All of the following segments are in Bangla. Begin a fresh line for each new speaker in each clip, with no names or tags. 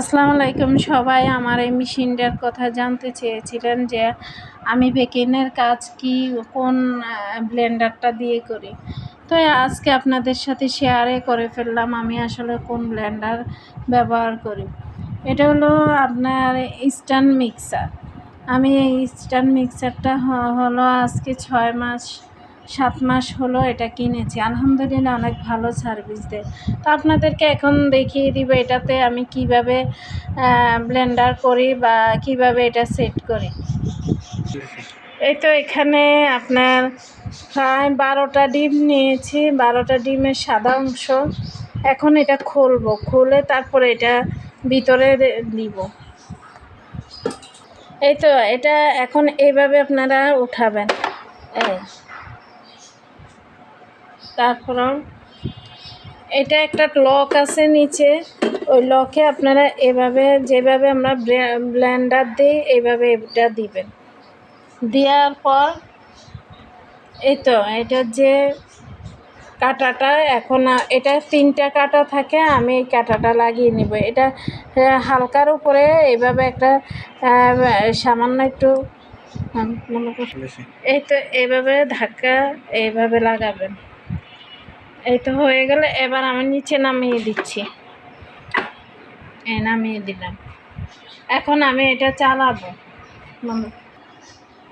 আসসালামু আলাইকুম। সবাই আমার এই মেশিনটার কথা জানতে চেয়েছিলেন যে আমি বেকিনের কাজ কি, কোন ব্লেন্ডারটা দিয়ে করি। তো আজকে আপনাদের সাথে শেয়ারে করে ফেললাম আমি আসলে কোন ব্লেন্ডার ব্যবহার করি। এটা হলো আপনার ইস্টার্ন মিক্সার আমি এই ইস্টার্ন মিক্সারটা হলো আজকে ছয় মাস সাত মাস হলো এটা কিনেছি। আলহামদুলিল্লাহ অনেক ভালো সার্ভিস দেয়। তো আপনাদেরকে এখন দেখিয়ে দিব এটাতে আমি কীভাবে ব্লেন্ডার করি বা কীভাবে এটা সেট করি। এই তো এখানে আপনার প্রায় বারোটা ডিম নিয়েছি। বারোটা ডিমের সাদা অংশ। এখন এটা খুলবো। খুলে তারপরে এটা ভিতরে দিব। এই তো এটা এখন এইভাবে আপনারা উঠাবেন। এই। তারপর এটা একটা লক আছে নিচে। ওই লকে আপনারা এভাবে যেভাবে আমরা ব্লেন্ডার দিই এইভাবে এটা দিবেন। দেওয়ার পর এই তো এটা যে কাটাটা এখন এটা তিনটা কাটা থাকে আমি এই কাটাটা লাগিয়ে নিব। এটা হালকার উপরে এইভাবে একটা সামান্য একটু এই তো এইভাবে ধাক্কা এইভাবে লাগাবেন। এই তো হয়ে গেলে, এবার আমি নিচে নামিয়ে দিচ্ছি। এই নামিয়ে দিলাম। এখন আমি এটা চালাবো।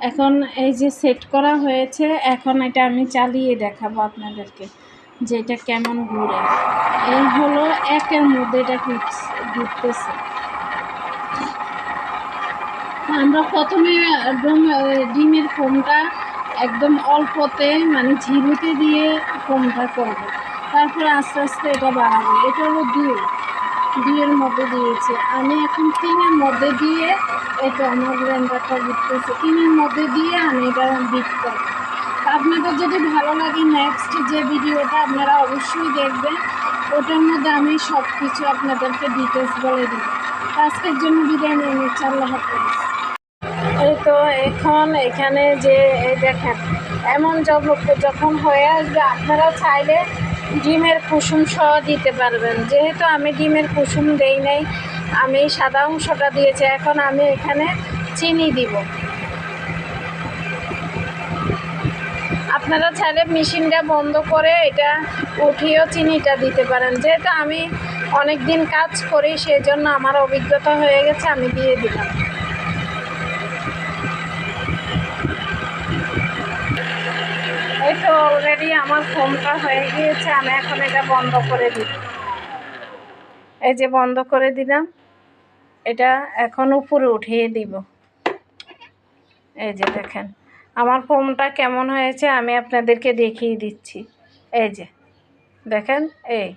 এখন এই যে সেট করা হয়েছে, এখন এটা আমি চালিয়ে দেখাবো আপনাদেরকে যে এটা কেমন ঘুরে। এই হলো একের মধ্যে এটা ঘুরতেছে। আমরা প্রথমে ডিমের ফোমটা একদম অল্পতে মানে ঝিরুতে দিয়ে ফোমটা করব। তারপরে আস্তে আস্তে এটা বাড়াবো এটা হলো দুই দুইয়ের মধ্যে দিয়েছে। আমি এখন তিনের মধ্যে দিয়ে এটা আমার ব্লেন্ডারটা ঘুরতেছে তিনের মধ্যে দিয়ে আমি এটা বিট করব। আপনাদের যদি ভালো লাগে নেক্সট যে ভিডিওটা আপনারা অবশ্যই দেখবেন, ওটার মধ্যে আমি সব কিছু আপনাদেরকে ডিটেলস বলে দিই আজকের জন্য বিরিয়ানি নিয়ে নিচ্ছি। আল্লাহ তো এখন এখানে যে, এই দেখেন, এমন যখন হয়ে আসবে, আপনারা চাইলে ডিমের কুসুম সহ দিতে পারবেন। যেহেতু আমি ডিমের কুসুম দেই নাই, আমি সাদা অংশটা দিয়েছি, এখন আমি এখানে চিনি দিব। আপনারা চাইলে মেশিনটা বন্ধ করে এটা উঠিয়েও চিনিটা দিতে পারেন। যেহেতু আমি অনেক দিন কাজ করি সেই জন্য আমার অভিজ্ঞতা হয়ে গেছে, আমি দিয়ে দিলাম এই তো অলরেডি আমার ফোনটা হয়ে গিয়েছে, আমি এখন এটা বন্ধ করে দিই। এই যে বন্ধ করে দিলাম, এটা এখন উপরে উঠিয়ে দিব। এই যে দেখেন, আমার ফোনটা কেমন হয়েছে আমি আপনাদেরকে দেখিয়ে দিচ্ছি। এই যে, দেখেন, এই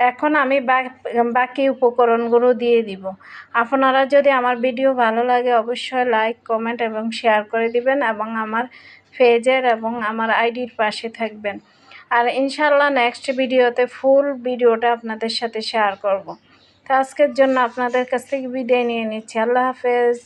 এখন আমি বাকি উপকরণগুলো দিয়ে দিব। আপনারা যদি আমার ভিডিও ভালো লাগে অবশ্যই লাইক, কমেন্ট এবং শেয়ার করে দিবেন এবং আমার পেজের এবং আমার আইডির পাশে থাকবেন। আর ইনশাল্লাহ নেক্সট ভিডিওতে ফুল ভিডিওটা আপনাদের সাথে শেয়ার করব। তো আজকের জন্য আপনাদের কাছ থেকে বিদায় নিয়ে নিচ্ছি। আল্লাহ হাফেজ।